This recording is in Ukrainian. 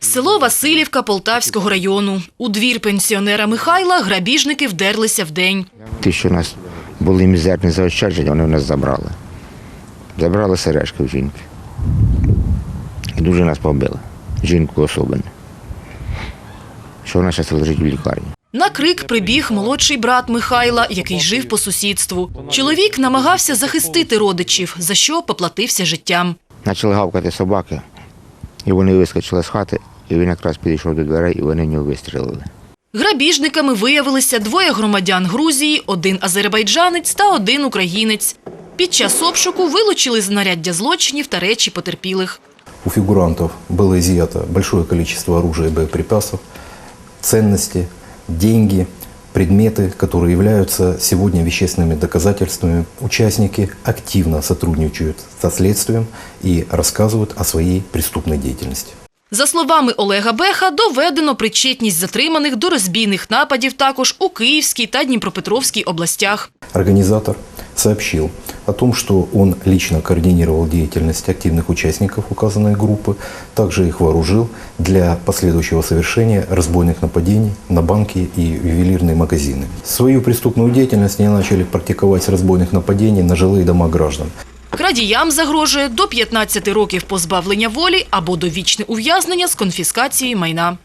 Село Васильівка Полтавського району. У двір пенсіонера Михайла грабіжники вдерлися вдень. Ті, що у нас були мізерні заощадження, вони в нас забрали. Забрали сережки в жінки. І дуже нас побили. Жінку особливо. Що вона зараз лежить в лікарні. На крик прибіг молодший брат Михайла, який жив по сусідству. Чоловік намагався захистити родичів, за що поплатився життям. Почали гавкати собаки, і вони вискочили з хати, і він якраз підійшов до дверей, і вони в нього вистрілили. Грабіжниками виявилися двоє громадян Грузії, один азербайджанець та один українець. Під час обшуку вилучили знаряддя злочинів та речі потерпілих. У фигурантов было изъято большое количество оружия и боеприпасов, ценности, деньги, предметы, которые являются сегодня вещественными доказательствами. Участники активно сотрудничают со следствием и рассказывают о своей преступной деятельности. За словами Олега Беха, доведено причетність затриманих до розбійних нападів також у Київській та Дніпропетровській областях. Организатор сообщил о том, что он лично координировал деятельность активных участников указанной группы, также их вооружил для последующего совершения разбойных нападений на банки и ювелирные магазины. Свою преступную деятельность они начали практиковать с разбойных нападений на жилые дома граждан. Крадіям загрожує до 15 років позбавлення волі або довічне ув'язнення з конфіскацією майна.